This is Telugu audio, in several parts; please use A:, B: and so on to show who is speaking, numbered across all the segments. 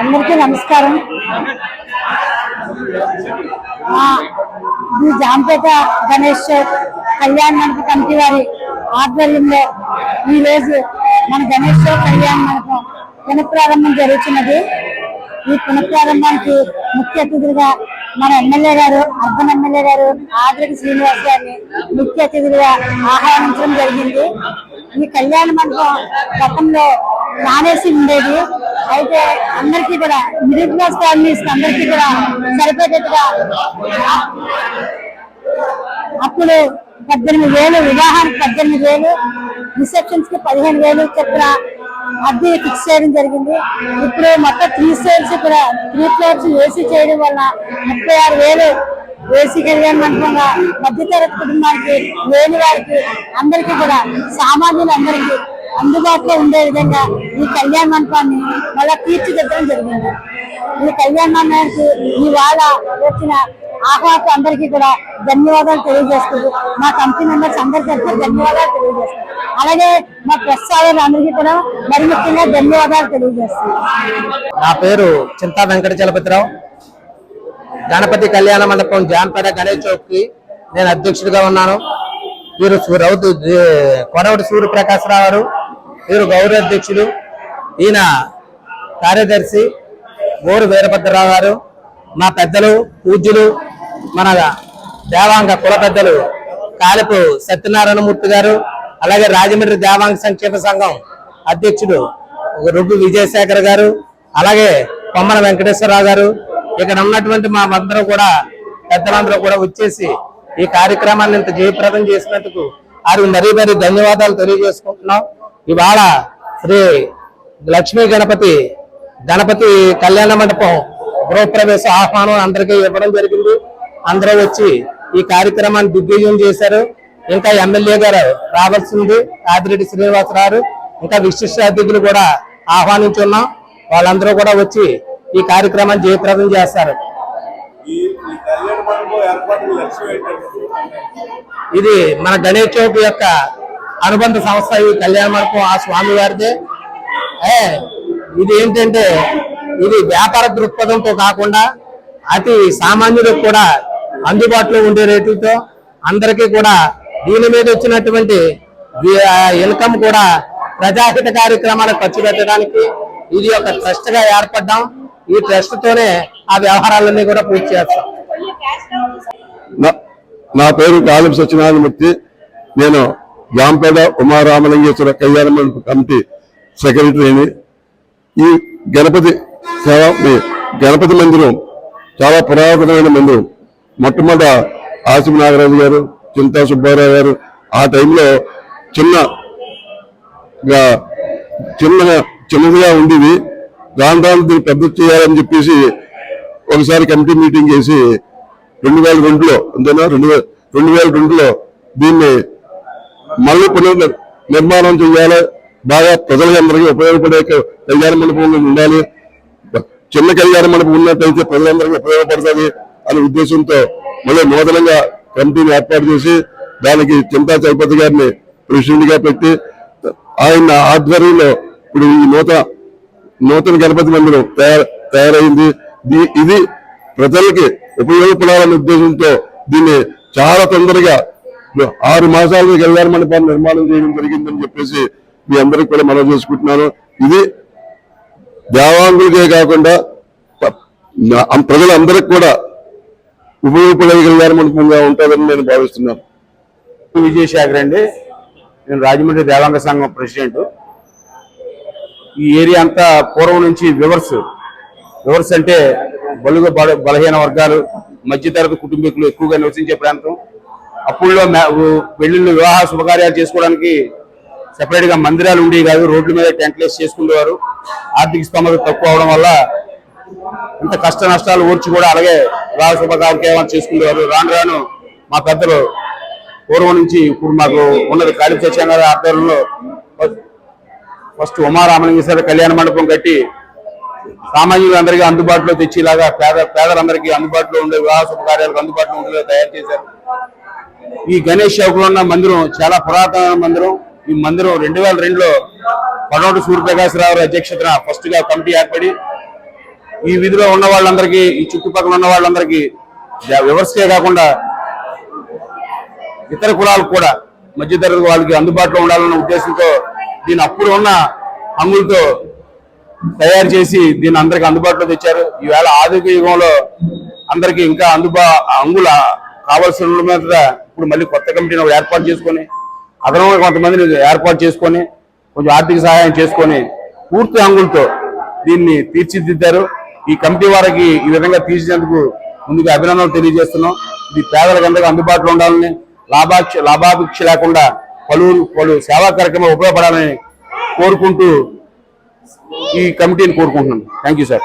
A: అందరికీ నమస్కారం. ఆ, ఇది జాంపేట గణేష్ కళ్యాణ మండప కమిటీ వారి ఆధ్వర్యంలో ఈరోజు మన గణేష్ కళ్యాణ మండపం పునఃప్రారంభం జరుగుతున్నది. ఈ పునఃప్రారంభానికి ముఖ్య అతిథులుగా మన ఎమ్మెల్యే గారు అర్బన్ ఎమ్మెల్యే గారు ఆదరికి శ్రీనివాస్ గారిని ముఖ్య అతిథులుగా ఆహ్వానించడం జరిగింది. ఈ కళ్యాణ మండపం గతంలో నానేసి ఉండేది. అయితే అందరికీ కూడా మిడిల్ క్లాస్ ఫ్యామిలీస్ అందరికీ కూడా సరిపోయేటట్టుగా అప్పులు పద్దెనిమిది వేలు వివాహానికి పద్దెనిమిది వేలు రిసెప్షన్స్కి పదిహేను వేలు చొప్పున అద్దె ఫిక్స్ చేయడం జరిగింది. ఇప్పుడు మొత్తం త్రీ స్టేర్స్ కూడా త్రీ ఫ్లోర్స్ ఏసీ చేయడం వల్ల ముప్పై ఆరు వేలు ఏసీ కళ్యాణ మండపంగా మధ్యతరగతి కుటుంబానికి లేని వారికి అందరికీ కూడా సామాన్యులందరికీ అందుబాటులో ఉండే విధంగా ఈ కళ్యాణ మండపాన్ని మళ్ళా తీర్చిదిద్దడం జరిగింది. ఈ కళ్యాణ మండపానికి ఇవాళ వచ్చిన ఆహ్వాత అందరికీ కూడా ధన్యవాదాలు తెలియజేస్తుంది మా కంపెనీ మెంబర్స్ అందరి తరఫున ధన్యవాదాలు తెలియజేస్తుంది అలాగే మా ప్రెస్ అందరికీ కూడా మరి ముఖ్యంగా ధన్యవాదాలు తెలియజేస్తుంది
B: నా పేరు చింతా వెంకట చలపతిరావు. గణపతి కళ్యాణ మండపం జాన్పేట గణేష్ చౌక్కి నేను అధ్యక్షుడిగా ఉన్నాను. వీరు సు- రౌతు జే- కొరవటి సూర్యప్రకాశరావు గారు. వీరు గౌరవ అధ్యక్షులు ఈయన కార్యదర్శి గోరు వీరభద్రరావు గారు మా పెద్దలు పూజ్యులు మన దేవాంగ కుల పెద్దలు కాలపు సత్యనారాయణమూర్తి గారు అలాగే రాజమండ్రి దేవాంగ సంక్షేమ సంఘం అధ్యక్షుడు రుబ్బు విజయశేఖర్ గారు అలాగే కొమ్మన వెంకటేశ్వరరావు గారు. ఇక్కడ ఉన్నటువంటి మా అందరూ కూడా పెద్దలందరూ కూడా వచ్చేసి ఈ కార్యక్రమాన్ని ఇంత జయప్రదం చేసినందుకు వారికి మరీ మరీ ధన్యవాదాలు తెలియజేసుకుంటున్నాం. ఇవాళ శ్రీ లక్ష్మీ గణపతి గణపతి కళ్యాణ మండపం గృహప్రవేశ ఆహ్వానం అందరికీ ఇవ్వడం జరిగింది. అందరూ వచ్చి ఈ కార్యక్రమాన్ని దిగ్విజయం చేశారు. ఇంకా ఎమ్మెల్యే గారు రావాల్సింది ఆదిరెడ్డి శ్రీనివాసరావు. ఇంకా విశిష్ట అతిథులు కూడా ఆహ్వానించున్నాం. వాళ్ళందరూ కూడా వచ్చి ఈ కార్యక్రమాన్ని జయప్రదం చేస్తారు. ఇది మన గణేష్ చౌక్ యొక్క అనుబంధ సంస్థ ఈ కళ్యాణ మండపం ఆ స్వామి వారిదే. ఏ, ఇది ఏంటంటే ఇది వ్యాపార దృక్పథంతో కాకుండా అతి సామాన్యులకు కూడా అందుబాటులో ఉండే రేట్లతో అందరికీ కూడా దీని మీద వచ్చినటువంటి ఇన్కమ్ కూడా ప్రజాహిత కార్యక్రమాలకు ఖర్చు పెట్టడానికి ఇది ఒక ట్రస్ట్గా ఏర్పడ్డాం. ఈ ట్రస్ట్ తోనే ఆ వ్యవహారాలన్నీ కూడా పూర్తి చేస్తాం.
C: నా- నా పేరు కాలం సత్యనారాయణమూర్తి నేను జాంపేట ఉమారామలింగేశ్వర కళ్యాణ మండప కమిటీ సెక్రటరీని ఈ గణపతి సేవ గణపతి మందిరం చాలా పురాతనమైన మందిరం. మొట్టమొదట ఆసిఫ్ నాగరాజు గారు చింతా సుబ్బారావు గారు ఆ టైంలో చిన్న చిన్నగా చిన్నదిగా ఉండేది. దాని దాని దీన్ని పెద్ద చేయాలని చెప్పేసి ఒకసారి కమిటీ మీటింగ్ చేసి రెండు వేల రెండులో అంతేనా? రెండు వేల రెండు వేల రెండులో దీన్ని మళ్ళీ పునర్ నిర్మాణం చేయాలి. బాగా ప్రజలందరికీ ఉపయోగపడే కళ్యాణ మండపం ఉండాలి. చిన్న కళ్యాణ మండపం ఉన్నట్టయితే ప్రజలందరికీ ఉపయోగపడుతుంది అనే ఉద్దేశంతో మళ్ళీ నూతనంగా కమిటీని ఏర్పాటు చేసి దానికి చింతా చలపతి గారిని ప్రెసిడెంట్గా పెట్టి ఆయన ఆధ్వర్యంలో ఇప్పుడు ఈ నూతన నూతన గణపతి మందిరం తయారు తయారైంది. దీ- ఇది ప్రజలకి ఉపయోగపడాలనే ఉద్దేశంతో దీన్ని చాలా తొందరగా ఆరు మాసాలు కళ్యాణ మండపాన్ని నిర్మాణం చేయడం జరిగిందని చెప్పేసి మీ అందరికి కూడా మనం చేసుకుంటున్నాను. ఇది దేవాంగులకే కాకుండా ప్రజలందరికి కూడా ఉపయోగపడే కళ్యాణ మండపంగా ఉంటుందని నేను భావిస్తున్నాను.
D: విజయశేఖర్ అండి. నేను రాజమండ్రి దేవాంగ సంఘం ప్రెసిడెంట్. ఈ ఏరియా అంతా పూర్వం నుంచి వివర్స్. వివర్స్ అంటే బలుగ బల- బలహీన వర్గాలు మధ్యతరగతి కుటుంబీకులు ఎక్కువగా నివసించే ప్రాంతం. అప్పుల్లో మ్యా- పెళ్ళిళ్ళు వివాహ శుభకార్యాలు చేసుకోవడానికి సెపరేట్గా మందిరాలు ఉండేవి కాదు. రోడ్ల మీద టెంట్లేస్ చేసుకునేవారు ఆర్థిక స్తోమత తక్కువ అవడం వల్ల ఇంత కష్ట నష్టాలు ఓర్చి కూడా అలాగే వివాహ శుభకార్యాలు చేసుకునేవారు రాను రాను మా పెద్దలు పూర్వం నుంచి ఇప్పుడు మాకు ఉన్నది కాళీ సత్యనారాయణ ఆధ్వర్యంలో ఫస్ట్ ఉమారామలింగేశ్వర కళ్యాణ మండపం కట్టి సామాన్యులందరికీ అందుబాటులో తెచ్చేలాగా పేద పేదలందరికీ అందుబాటులో ఉండే వివాహ శుభకార్యాలకు అందుబాటులో ఉండేలా తయారు చేశారు. ఈ గణేష్ చౌక్లో ఉన్న మందిరం చాలా పురాతన మందిరం. ఈ మందిరం రెండు వేల రెండులో పడోటి సూర్యప్రకాశరావు అధ్యక్షతన ఫస్ట్గా కమిటీ ఏర్పడి ఈ విధిలో ఉన్న వాళ్ళందరికీ ఈ చుట్టుపక్కల ఉన్న వాళ్ళందరికీ వ్యవస్థే కాకుండా ఇతర కులాలకు కూడా మధ్యతరగతి వాళ్ళకి అందుబాటులో ఉండాలన్న ఉద్దేశంతో దీని అప్పుడు ఉన్న హంగులతో తయారు చేసి దీన్ని అందరికి అందుబాటులో తెచ్చారు. ఈవేళ ఆధునిక యుగంలో అందరికీ ఇంకా అందుబా అంగుల కావాల్సిన మీద ఇప్పుడు మళ్ళీ కొత్త కమిటీని ఏర్పాటు చేసుకొని అదనంగా కొంతమందిని ఏర్పాటు చేసుకొని కొంచెం ఆర్థిక సహాయం చేసుకొని పూర్తి అంగులతో దీన్ని తీర్చిదిద్దారు. ఈ కమిటీ వారికి ఈ విధంగా తీర్చినందుకు ముందుగా అభినందనలు తెలియజేస్తున్నాం. ఇది పేదలకు అందరికీ అందుబాటులో ఉండాలని లాభాక్ష లాభాపేక్ష లేకుండా పలువురు పలు సేవా కార్యక్రమాలు ఉపయోగపడాలని కోరుకుంటూ ఈ కమిటీని కోరుకుంటున్నాను థ్యాంక్ సార్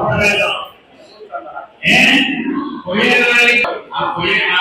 D: యూ సార్
E: ఆ